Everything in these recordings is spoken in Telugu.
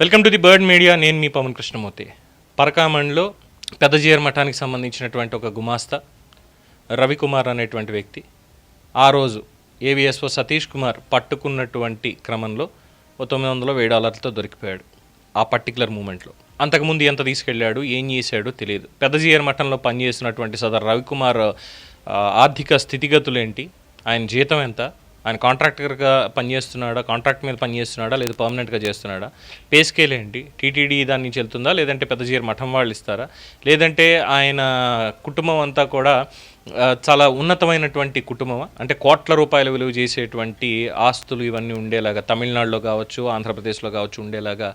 Welcome to the bird media. నేను మీ పవన్ కృష్ణమూర్తి. పరకామండ్లో పెద్దజీయర్ మఠానికి సంబంధించినటువంటి ఒక గుమాస్తా రవికుమార్ అనేటువంటి వ్యక్తి ఆ రోజు ఏవిఎస్ఓ సతీష్ కుమార్ పట్టుకున్నటువంటి క్రమంలో ఓ తొమ్మిది వందల వెయ్యి డాలర్లతో దొరికిపోయాడు ఆ పర్టికులర్ మూమెంట్లో. అంతకుముందు ఎంత తీసుకెళ్ళాడు ఏం చేశాడో తెలియదు. పెద్దజీయర్ మఠంలో పనిచేస్తున్నటువంటి సదర్ రవికుమార్ ఆర్థిక స్థితిగతులు ఏంటి ఆయన జీతం ఎంత ఆయన కాంట్రాక్టర్గా పనిచేస్తున్నాడా? కాంట్రాక్ట్ మీద పనిచేస్తున్నాడా? లేదా పర్మనెంట్గా చేస్తున్నాడా? పే స్కేల్ ఏంటి? టీటీడీ దాని నుంచి వెళ్తుందా? లేదంటే పెద్దజీయర్ మఠం వాళ్ళు ఇస్తారా? లేదంటే ఆయన కుటుంబం అంతా కూడా చాలా ఉన్నతమైనటువంటి కుటుంబమా? అంటే కోట్ల రూపాయల విలువ చేసేటువంటి ఆస్తులు ఇవన్నీ ఉండేలాగా తమిళనాడులో కావచ్చు ఆంధ్రప్రదేశ్లో కావచ్చు ఉండేలాగా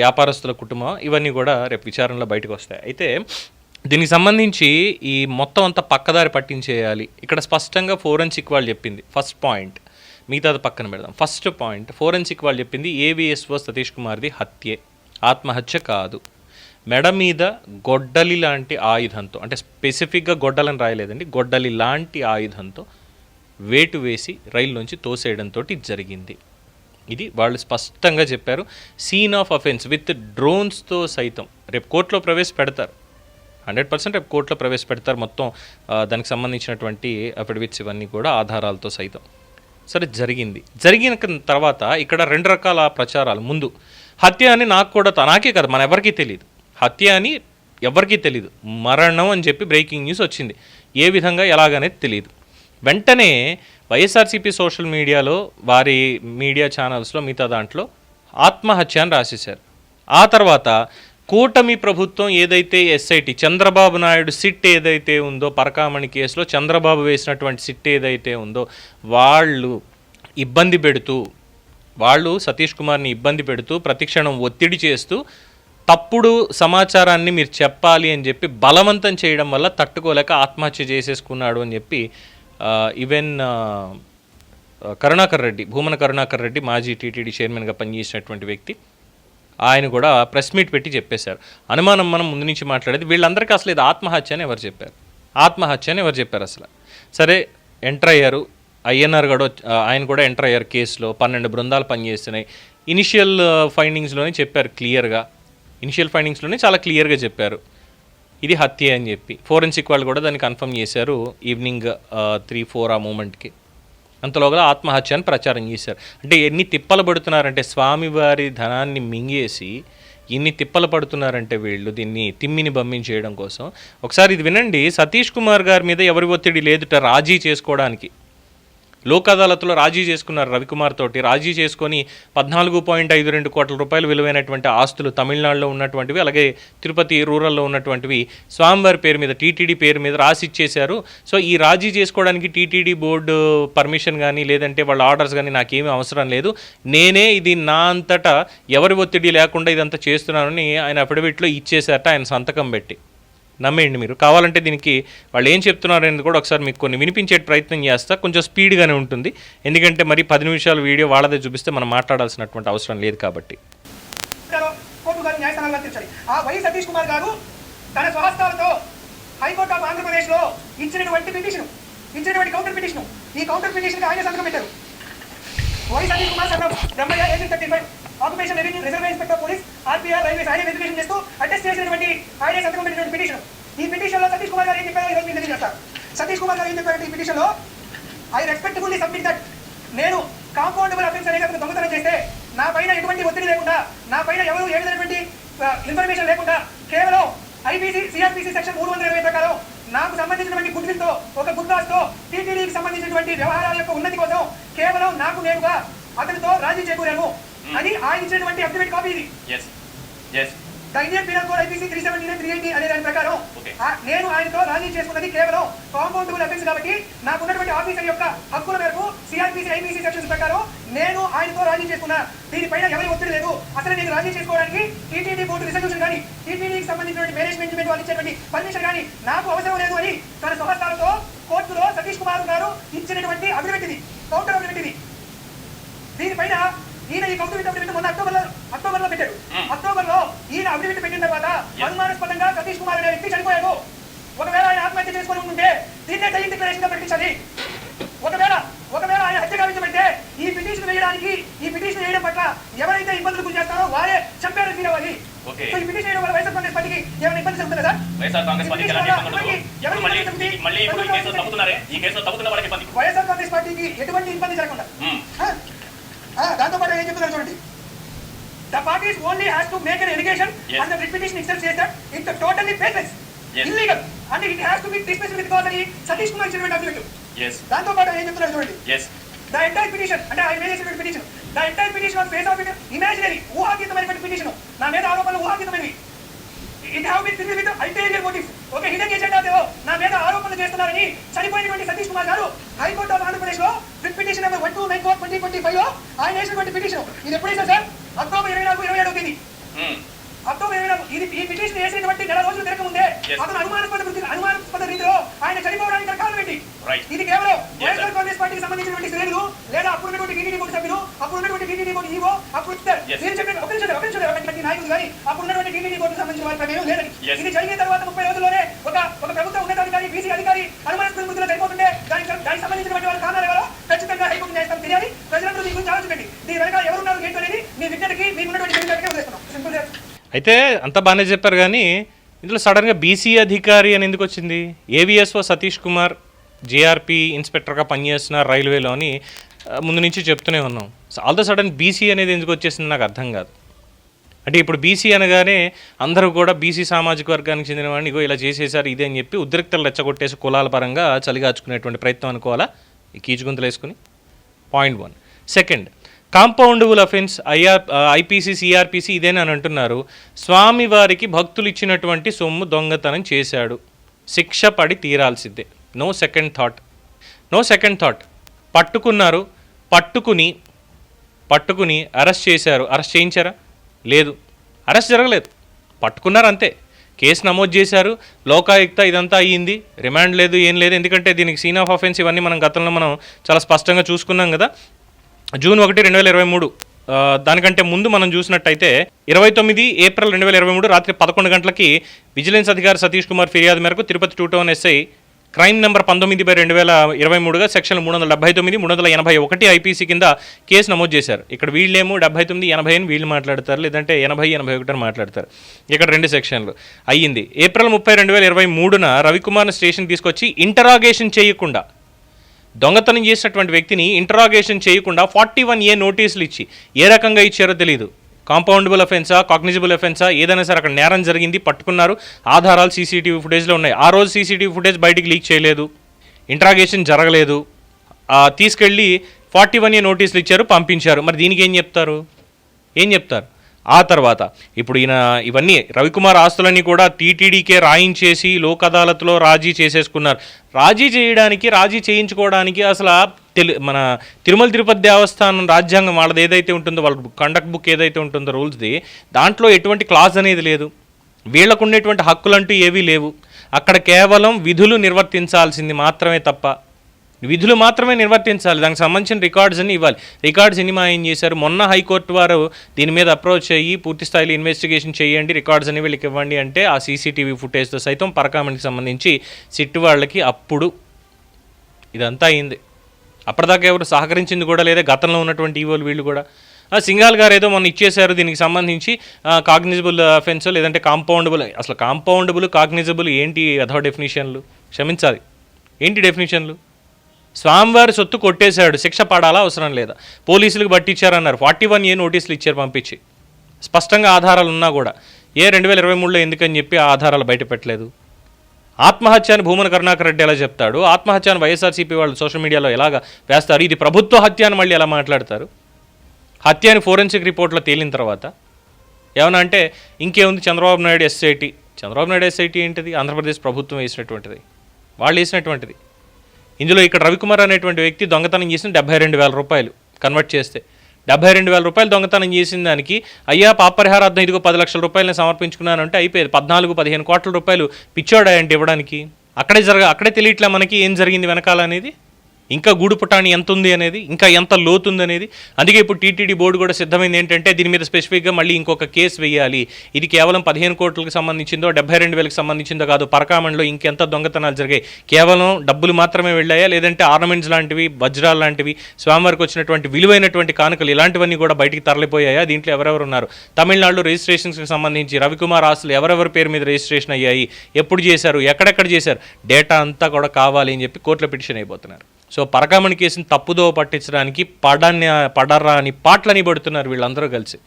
వ్యాపారస్తుల కుటుంబం ఇవన్నీ కూడా రేపు విచారణలో బయటకు వస్తాయి. అయితే దీనికి సంబంధించి ఈ మొత్తం అంతా పక్కదారి పట్టించేయాలి. ఇక్కడ స్పష్టంగా ఫోరెన్సిక్ వాళ్ళు చెప్పింది. ఫస్ట్ పాయింట్ మిగతాది పక్కన పెడదాం. ఫస్ట్ పాయింట్ ఫోరెన్సిక్ వాళ్ళు చెప్పింది ఏవిఎస్ఓ సతీష్ కుమార్ది హత్యే. ఆత్మహత్య కాదు. మెడ మీద గొడ్డలి లాంటి ఆయుధంతో అంటే స్పెసిఫిక్గా గొడ్డలని రాయలేదండి గొడ్డలి లాంటి ఆయుధంతో వేటు వేసి రైలు నుంచి తోసేయడంతో జరిగింది. ఇది వాళ్ళు స్పష్టంగా చెప్పారు. సీన్ ఆఫ్ అఫెన్స్ విత్ డ్రోన్స్తో సైతం. రేపు కోర్టులో ప్రవేశపెడతారు. హండ్రెడ్ పర్సెంట్ రేపు కోర్టులో ప్రవేశపెడతారు మొత్తం దానికి సంబంధించినటువంటి అఫిడవిట్స్ ఇవన్నీ కూడా ఆధారాలతో సైతం. సరే జరిగింది. జరిగిన తర్వాత ఇక్కడ రెండు రకాల ప్రచారాలు. ముందు హత్య అని నాకు కూడా తనాకే నాకే కదా మన ఎవరికీ తెలియదు హత్య అని ఎవరికీ తెలియదు మరణం అని చెప్పి బ్రేకింగ్ న్యూస్ వచ్చింది. ఏ విధంగా ఎలాగనేది తెలియదు వెంటనే వైఎస్ఆర్సీపీ సోషల్ మీడియాలో వారి మీడియా ఛానల్స్లో మిగతా దాంట్లో ఆత్మహత్య అని రాసేశారు. ఆ తర్వాత కూటమి ప్రభుత్వం ఏదైతే ఎస్ఐటి చంద్రబాబు నాయుడు సిట్ ఏదైతే ఉందో పరకామణి కేసులో చంద్రబాబు వేసినటువంటి సిట్ ఏదైతే ఉందో వాళ్ళు ఇబ్బంది పెడుతూ వాళ్ళు సతీష్ కుమార్ని ఇబ్బంది పెడుతూ ప్రతిక్షణం ఒత్తిడి చేస్తూ తప్పుడు సమాచారాన్ని మీరు చెప్పాలి అని చెప్పి బలవంతం చేయడం వల్ల తట్టుకోలేక ఆత్మహత్య చేసేసుకున్నాడు అని చెప్పి ఈవెన్ కరుణాకర్ రెడ్డి భూమన కరుణాకర్ రెడ్డి మాజీ టీటీడీ చైర్మన్గా పనిచేసినటువంటి వ్యక్తి ఆయన కూడా ప్రెస్ మీట్ పెట్టి చెప్పేశారు. అనుమానం మనం ముందు నుంచి మాట్లాడేది వీళ్ళందరికీ అసలు ఇది ఆత్మహత్య అని ఎవరు చెప్పారు? ఆత్మహత్య అని ఎవరు చెప్పారు అసలు? సరే ఎంటర్ అయ్యారు. ఐఎన్ఆర్ కూడా ఆయన కూడా ఎంటర్ అయ్యారు కేసులో. పన్నెండు బృందాలు పనిచేస్తున్నాయి. ఇనిషియల్ ఫైండింగ్స్లోనే చెప్పారు క్లియర్గా. ఇనిషియల్ ఫైండింగ్స్లోనే చాలా క్లియర్గా చెప్పారు. ఇది హత్య అని చెప్పి. ఫోరెన్సిక్ వాళ్ళు కూడా దాన్ని కన్ఫర్మ్ చేశారు ఈవినింగ్ త్రీ ఫోర్ ఆ మూమెంట్కి. అంతలోగా ఆత్మహత్య అని ప్రచారం చేశారు. అంటే ఎన్ని తిప్పలు పడుతున్నారంటే స్వామివారి ధనాన్ని మింగేసి ఎన్ని తిప్పలు పడుతున్నారంటే వీళ్ళు దీన్ని తిమ్మిని బమ్మించేయడం కోసం. ఒకసారి ఇది వినండి సతీష్ కుమార్ గారి మీద ఎవరి ఒత్తిడి లేదుట రాజీ చేసుకోవడానికి. లోక్ అదాలత్లో రాజీ చేసుకున్నారు రవికుమార్ తోటి. రాజీ చేసుకొని పద్నాలుగు పాయింట్ ఐదు రెండు కోట్ల రూపాయలు విలువైనటువంటి ఆస్తులు తమిళనాడులో ఉన్నటువంటివి అలాగే తిరుపతి రూరల్లో ఉన్నటువంటివి స్వామివారి పేరు మీద టీటీడీ పేరు మీద రాసి ఇచ్చేశారు సో ఈ రాజీ చేసుకోవడానికి టీటీడీ బోర్డు పర్మిషన్ కానీ లేదంటే వాళ్ళ ఆర్డర్స్ కానీ నాకేమీ అవసరం లేదు. నేనే ఇది నా అంతటా ఎవరి ఒత్తిడి లేకుండా ఇదంతా చేస్తున్నానని ఆయన అఫిడవిట్లో ఇచ్చేశారట ఆయన సంతకం పెట్టి. నమ్మేయండి మీరు. కావాలంటే దీనికి వాళ్ళు ఏం చెప్తున్నారు అనేది కూడా ఒకసారి మీకు కొన్ని వినిపించే ప్రయత్నం చేస్తా. కొంచెం స్పీడ్గానే ఉంటుంది. ఎందుకంటే మరి పది నిమిషాల వీడియో వాళ్ళదే చూపిస్తే మనం మాట్లాడాల్సినటువంటి అవసరం లేదు కాబట్టి. ఆ వై సతీష్ కుమార్ గారు తన స్వహస్తాలతో హైకోర్టు ఆఫ్ ఆంధ్రప్రదేశ్ ఇచ్చినటువంటి పిటిషన్ ఇచ్చినటువంటి కౌంటర్ పిటిషన్ ఈ కౌంటర్ పిటిషన్ ఆయన సంతకం పెట్టారు. Y Satish Kumar son of Brahmaiah thirty five. Occupation revenue reserve inspector police RPR railways ఆయన వెరిఫికేషన్ చేస్తూ అటెస్ట్ చేసినటువంటి ఆయన సంతకం పెట్టినటువంటి పిటిషన్. ఈ పిటిషన్లో సతీష్ కుమార్ గారు ఏం చెప్పారో ఈరోజు మీరు తెలియజేస్తారు సతీష్ కుమార్ గారు ఏం చెప్పారంటే ఈ పిటిషన్లో ఐ రెస్పెక్ట్ఫుల్లీ సబ్మిట్ దట్ నేను కాంపౌండబుల్ అఫెన్స్ అనేది అతను దొంగతనం చేస్తే నా పైన ఎటువంటి ఒత్తిడి లేకుండా నా పైన ఎవరు ఏ విధమైనటువంటి ఇన్ఫర్మేషన్ లేకుండా కేవలం ఐపీసీ సిఆర్పీసీ సెక్షన్ మూడు వందల ఇరవై ప్రకారం నాకు సంబంధించినటువంటి గుడ్ ఒక గుడ్ టీటీడీకి సంబంధించినటువంటి వ్యవహారాల యొక్క ఉన్నతి కోసం కేవలం నాకు నేనుగా అతనితో రాజీ చేకూరాను. అని ఆయన ఇచ్చినటువంటి అఫిడవిట్ కాపీ ఇది. The Indian penal code IPC three seventy nine three eighty అనే దాని ప్రకారం. ఆ- నేను ఆయనతో రాజీ చేసుకున్నది కేవలం కాంపౌండబుల్ అఫెన్స్ కాబట్టి నాకున్నటువంటి ఆఫీసర్ యొక్క హక్కుల మేరకు సిఆర్పీసీ ఐపీసీ సెక్షన్స్ ప్రకారం నేను ఆయనతో రాజీ చేసుకున్నా. దీనిపైన ఎవరి ఒత్తిడి లేదు. అసలు నేను రాజీ చేసుకోవడానికి టీటీడీ బోర్డు రిజల్యూషన్ కానీ టీటీడీకి సంబంధించినటువంటి మేనేజ్మెంట్ వాళ్ళు ఇచ్చేటువంటి పర్మిషన్ కానీ నాకు అవసరం లేదు అని తన స్వహస్తాలతో కోర్టులో సతీష్ కుమార్ గారు ఇచ్చినటువంటి ఇది కౌంటర్ ఇది. దీనిపైన ఈయన ఈ కౌతు అఫిడవిట్ మొన్న అక్టోబర్లో అక్టోబర్లో పెట్టాడు. అక్టోబర్లో ఈయన అభివృద్ధి పెట్టిన తర్వాత అనుమానాస్పదంగా సతీష్ కుమార్ అనే వ్యక్తి చనిపోయాడు. ఒకవేళ ఆయన ఆత్మహత్య చేసుకుని ఉంటే దీన్నే డైన్ డిక్లరేషన్ ప్రకటించాలి. ఒకవేళ ఒకవేళ ఆయన హత్య కావించబడితే ఈ పిటిషన్ వేయడానికి ఈ పిటిషన్ వేయడం పట్ల ఎవరైతే ఇబ్బందులు గురిచేస్తారో వారే చంపారు ఫీల్ అవ్వాలి ఏమైనా ఇబ్బంది పార్టీకి ఎటువంటి ఇబ్బంది జరగకుండా? మ్మ్. ఆ? ఆ, దాంతో పాటు ఏం చెప్తున్నారు చూడండి. The parties only has to make an allegation. And the repetition itself that it totally Yes. Illegal and it has to be dismissed with cause అని సతీష్ కుమార్ ఇచ్చినటువంటి ఎస్ దాంతో పాటు ఏం చెప్తున్నారు చూడండి. ద ఎంటైర్ పిటిషన్ అంటే ఆయన వేసినటువంటి petition the entire petition on face of it imaginary ఊహాతీతమైనటువంటి petition నా మీద ఆరోపణలు ఊహాతీతమైనవి. It have been filed with ulterior motive ఒక హిడెన్ ఎజెండాతో నా మీద ఆరోపణలు చేస్తున్నారని చనిపోయినటువంటి సతీష్ కుమార్ గారు హైకోర్టు ఆఫ్ ఆంధ్రప్రదేశ్లో petition number one two nine four twenty twenty ఫైవ్లో ఆయన వేసినటువంటి పిటిషన్ ఇది ఎప్పుడు వేశారు సార్ అక్టోబర్ ఇరవై నాలుగు ఇరవై ఏడవ తేదీ అక్టోబర్ ఇరవై నాలుగు ఇది ఈ పిటిషన్ వేసినటువంటి నెల రోజులు తిరగ ముందే. అతను అనుమానాస్పద అనుమానాస్పద రీతిలో ఆయన చనిపోవడానికి కారణం ఏంటి. ఇది కేవలం వైఎస్ఆర్. కాంగ్రెస్ పార్టీకి సంబంధించినటువంటి శ్రేణులు లేదా అప్పుడు ఉన్నటువంటి టీడీపీ బోర్డు సభ్యులు అప్పుడు ఉన్నటువంటి టీడీపీ బోర్డు ఈవో అప్పుడు. నేను చెప్పిన ఒక నిమిషం ఒక నిమిషం అటువంటి నాయకులు కానీ అప్పుడు ఉన్నటువంటి టీడీపీ బోర్డుకు సంబంధించిన వారి ప్రమేయం Yes. ఇది జరిగిన తర్వాత ముప్పై రోజుల్లోనే ఒక ఒక ప్రభుత్వ ఉన్నతాధికారి బీసీ అధికారి అనుమానాస్పద వృత్తిలో చనిపోతుంటే దానికి దానికి సంబంధించినటువంటి వారి కారణాలు ఎవరో ఖచ్చితంగా హైకోర్టు న్యాయస్థానం తెలియాలి ప్రజలందరూ దీని ఎవరున్నారు అనేది మీ విజ్ఞతకి వదిలేస్తున్నాం. సింపుల్ అయితే అంత బాగానే చెప్పారు కానీ ఇందులో సడన్గా బీసీ అధికారి అని ఎందుకు వచ్చింది? ఏవిఎస్ఓ సతీష్ కుమార్ జేఆర్పీ ఇన్స్పెక్టర్గా పనిచేస్తున్నారు రైల్వేలో అని ముందు నుంచి చెప్తూనే ఉన్నాం. ఆల్ ద సడన్ బీసీ అనేది ఎందుకు వచ్చేసింది నాకు అర్థం కాదు. అంటే ఇప్పుడు బీసీ అనగానే అందరూ కూడా బీసీ సామాజిక వర్గానికి చెందిన వాడిని ఇగో ఇలా చేసేసారు ఇదే అని చెప్పి ఉద్రిక్తలు రెచ్చగొట్టేసి కులాల పరంగా చలిగాచుకునేటువంటి ప్రయత్నం అనుకోవాలా? ఈ కీచుగుంతలు వేసుకుని. Point one second compoundable offence IR IPC CRPC ఇదేనని అంటున్నారు అంటున్నారు. స్వామివారికి భక్తులు ఇచ్చినటువంటి సొమ్ము దొంగతనం చేశాడు. శిక్ష పడి తీరాల్సిందే. No second thought. No second thought. పట్టుకున్నారు. పట్టుకుని పట్టుకుని అరెస్ట్ చేశారు. అరెస్ట్ చేయించారా? లేదు. అరెస్ట్ జరగలేదు. పట్టుకున్నారు అంతే. కేసు నమోదు చేశారు. లోకాయుక్త ఇదంతా అయ్యింది. రిమాండ్ లేదు ఏం లేదు. ఎందుకంటే దీనికి సీన్ ఆఫ్ అఫెన్స్ ఇవన్నీ మనం గతంలో మనం చాలా స్పష్టంగా చూసుకున్నాం కదా. జూన్ ఒకటి రెండు వేల ఇరవై మూడు. దానికంటే ముందు మనం చూసినట్టయితే ఇరవై తొమ్మిది ఏప్రిల్ రెండు వేల ఇరవై మూడు రాత్రి పదకొండు గంటలకి విజిలెన్స్ అధికారి సతీష్ కుమార్ ఫిర్యాదు మేరకు Tirupati two town SI crime number పంతొమ్మిది బై రెండు వేల ఇరవై మూడుగా సెక్షన్ మూడు వందల డెబ్బై తొమ్మిది మూడు వందల ఎనభై ఒకటి ఐపీసీ కింద కేసు నమోదు చేశారు. ఇక్కడ వీళ్ళేమో డెబ్బై తొమ్మిది ఎనభై అని వీళ్ళు మాట్లాడతారు లేదంటే ఎనభై ఎనభై ఒకటి అని మాట్లాడతారు. ఇక్కడ రెండు సెక్షన్లు. అయ్యింది. ఏప్రిల్ ముప్పై రెండు వేల ఇరవై మూడున రవికుమార్ని స్టేషన్ తీసుకొచ్చి ఇంటరాగేషన్ చేయకుండా దొంగతనం చేసినటువంటి వ్యక్తిని ఇంటరాగేషన్ చేయకుండా ఫార్టీ వన్ ఏ నోటీసులు ఇచ్చి ఏ రకంగా ఇచ్చారో తెలియదు కాంపౌండబుల్ అఫెన్సా కాగ్నిజిబుల్ అఫెన్సా ఏదైనా సరే అక్కడ నేరం జరిగింది పట్టుకున్నారు. ఆధారాలు సీసీటీవీ ఫుటేజ్లో ఉన్నాయి. ఆ రోజు సీసీటీవీ ఫుటేజ్ బయటికి లీక్ చేయలేదు. ఇంటరాగేషన్ జరగలేదు. తీసుకెళ్ళి ఫార్టీ వన్ ఏ నోటీసులు ఇచ్చారు పంపించారు. మరి దీనికి ఏం చెప్తారు? ఏం చెప్తారు? ఆ తర్వాత ఇప్పుడు ఈయన ఇవన్నీ రవికుమార్ ఆస్తులన్నీ కూడా టీటీడీకే రాయించేసి లోక్ అదాలత్లో రాజీ చేసేసుకున్నారు. రాజీ చేయడానికి రాజీ చేయించుకోవడానికి అసలు తెలి తెలు మన తిరుమల తిరుపతి దేవస్థానం రాజ్యాంగం వాళ్ళది ఏదైతే ఉంటుందో వాళ్ళ కండక్ట్ బుక్ ఏదైతే ఉంటుందో రూల్స్ది దాంట్లో ఎటువంటి క్లాజ్ అనేది లేదు. వీళ్ళకు ఉండేటువంటి హక్కులంటూ ఏవీ లేవు. అక్కడ కేవలం విధులు నిర్వర్తించాల్సింది మాత్రమే తప్ప విధులు మాత్రమే నిర్వర్తించాలి. దానికి సంబంధించిన రికార్డ్స్ అన్ని ఇవ్వాలి. రికార్డ్స్ ఎన్ని మాయం చేశారు? మొన్న హైకోర్టు వారు దీని మీద అప్రోచ్ అయ్యి పూర్తి స్థాయిలో ఇన్వెస్టిగేషన్ చేయండి రికార్డ్స్ అన్ని వీళ్ళకి ఇవ్వండి అంటే ఆ సీసీటీవీ ఫుటేజ్తో సైతం పరకామణికి సంబంధించి సిట్ వాళ్ళకి అప్పుడు ఇదంతా అయింది. అప్పటిదాకా ఎవరు సహకరించింది కూడా లేదా? గతంలో ఉన్నటువంటి ఈవోలు వీళ్ళు కూడా. సింగాల్ గారు ఏదో మొన్న ఇచ్చేశారు దీనికి సంబంధించి కాగ్నిజబుల్ అఫెన్స్ లేదంటే కాంపౌండబుల్ అసలు కాంపౌండబుల్ కాగ్నిజబుల్ ఏంటి అథవ డెఫినేషన్లు క్షమించాలి. ఏంటి డెఫినేషన్లు స్వామివారి సొత్తు కొట్టేశాడు. శిక్ష పడాలా? అవసరం లేదా? పోలీసులకు పట్టించారన్నారు. ఫార్టీ వన్ ఏ నోటీసులు ఇచ్చారు పంపించి. స్పష్టంగా ఆధారాలు ఉన్నా కూడా. ఏ రెండు వేల ఇరవై మూడులో ఎందుకని చెప్పి ఆ ఆధారాలు బయట పెట్టలేదు? ఆత్మహత్య అని భూమన కరుణాకర్ రెడ్డి ఎలా చెప్తాడు? ఆత్మహత్య అని వైఎస్ఆర్సీపీ వాళ్ళు సోషల్ మీడియాలో ఎలాగ వేస్తారు? ఇది ప్రభుత్వ హత్య అని మళ్ళీ ఎలా మాట్లాడతారు? హత్య అని ఫోరెన్సిక్ రిపోర్ట్లో తేలిన తర్వాత ఏమన్నా అంటే ఇంకేముంది? చంద్రబాబు నాయుడు ఎస్ఐటి. చంద్రబాబు నాయుడు ఎస్ఐటి ఏంటిది? ఆంధ్రప్రదేశ్ ప్రభుత్వం వేసినటువంటిది. వాళ్ళు వేసినటువంటిది. ఇందులో ఇక్కడ రవికుమార్ అనేటువంటి వ్యక్తి దొంగతనం చేసిన డెబ్బై రెండు వేల రూపాయలు కన్వర్ట్ చేస్తే. డెబ్బై రెండు వేల రూపాయలు దొంగతనం చేసిన దానికి అయ్యా పాపరిహారార్థం ఇదిగో పది లక్షల రూపాయలని సమర్పించుకున్నానంటే అయిపోయేది. పద్నాలుగు పదిహేను కోట్ల రూపాయలు పిచ్చోడా అంటే ఇవ్వడానికి? అక్కడే జరగ అక్కడే తెలియట్లే మనకి ఏం జరిగింది వెనకాల అనేది? ఇంకా గూడు గూడుపుటాని ఎంత ఉంది అనేది ఇంకా ఎంత లోతు ఉంది అనేది. అందుకే ఇప్పుడు టీటీడీ బోర్డు కూడా సిద్ధమైంది ఏంటంటే దీని మీద స్పెసిఫిక్గా మళ్ళీ ఇంకొక కేసు వేయాలి. ఇది కేవలం పదిహేను కోట్లకు సంబంధించిందో డెబ్బై రెండు వేలకు సంబంధించిందో కాదు పరకామణిలో ఇంకెంత దొంగతనాలు జరిగాయి. కేవలం డబ్బులు మాత్రమే వెళ్ళాయా లేదంటే ఆర్నమెంట్స్ లాంటివి వజ్రాలు లాంటివి స్వామివారికి వచ్చినటువంటి విలువైనటువంటి కానుకలు ఇలాంటివన్నీ కూడా బయటికి తరలిపోయాయా? దీంట్లో ఎవరెవరు ఉన్నారు? తమిళనాడులో రిజిస్ట్రేషన్స్కి సంబంధించి రవికుమార్ ఆస్తులు ఎవరెవరి పేరు మీద రిజిస్ట్రేషన్ అయ్యాయి? ఎప్పుడు చేశారు? ఎక్కడెక్కడ చేశారు? డేటా అంతా కూడా కావాలి అని చెప్పి కోర్టులో పిటిషన్ అయిపోతున్నారు. సో పరకామణి కేసుని తప్పుదో పట్టించడానికి పడని పడరా అని పాటలని పడుతున్నారు వీళ్ళందరూ కలిసి.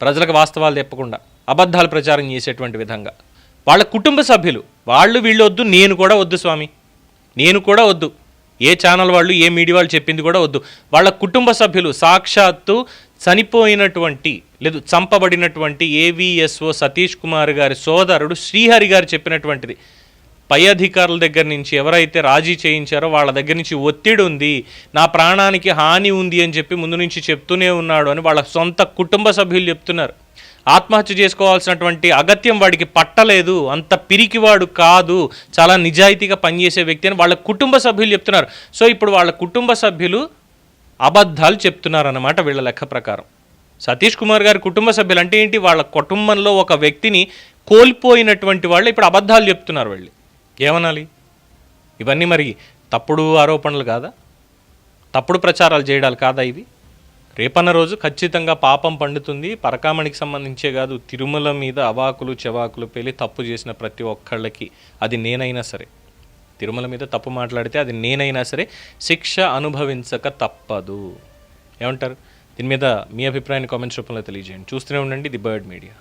ప్రజలకు వాస్తవాలు చెప్పకుండా అబద్ధాలు ప్రచారం చేసేటువంటి విధంగా. వాళ్ళ కుటుంబ సభ్యులు వాళ్ళు వీళ్ళు వద్దు నేను కూడా వద్దు స్వామి. నేను కూడా వద్దు. ఏ ఛానల్ వాళ్ళు ఏ మీడియా వాళ్ళు చెప్పింది కూడా వద్దు. వాళ్ళ కుటుంబ సభ్యులు సాక్షాత్తు చనిపోయినటువంటి లేదు చంపబడినటువంటి ఏవిఎస్ఓ సతీష్ కుమార్ గారి సోదరుడు శ్రీహరి గారు చెప్పినటువంటిది. పై అధికారుల దగ్గర నుంచి ఎవరైతే రాజీ చేయించారో వాళ్ళ దగ్గర నుంచి ఒత్తిడి ఉంది నా ప్రాణానికి హాని ఉంది అని చెప్పి ముందు నుంచి చెప్తూనే ఉన్నాడు అని వాళ్ళ సొంత కుటుంబ సభ్యులు చెప్తున్నారు. ఆత్మహత్య చేసుకోవాల్సినటువంటి అగత్యం వాడికి పట్టలేదు అంత పిరికివాడు కాదు చాలా నిజాయితీగా పనిచేసే వ్యక్తి అని వాళ్ళ కుటుంబ సభ్యులు చెప్తున్నారు. సో ఇప్పుడు వాళ్ళ కుటుంబ సభ్యులు అబద్ధాలు చెప్తున్నారన్నమాట వీళ్ళ లెక్క ప్రకారం. సతీష్ కుమార్ గారి కుటుంబ సభ్యులు అంటే ఏంటి? వాళ్ళ కుటుంబంలో ఒక వ్యక్తిని కోల్పోయినటువంటి వాళ్ళు ఇప్పుడు అబద్ధాలు చెప్తున్నారు వాళ్ళు. ఏమనాలి? ఇవన్నీ మరి తప్పుడు ఆరోపణలు కాదా? తప్పుడు ప్రచారాలు చేయడాలు కాదా ఇవి? రేపన్న రోజు ఖచ్చితంగా పాపం పండుతుంది. పరకామణికి సంబంధించే కాదు తిరుమల మీద అవాకులు చెవాకులు పేలి తప్పు చేసిన ప్రతి ఒక్కళ్ళకి అది నేనైనా సరే. తిరుమల మీద తప్పు మాట్లాడితే అది నేనైనా సరే శిక్ష అనుభవించక తప్పదు. ఏమంటారు? దీని మీద మీ అభిప్రాయాన్ని కామెంట్స్ రూపంలో తెలియజేయండి. చూస్తూనే ఉండండి ది బర్డ్ మీడియా.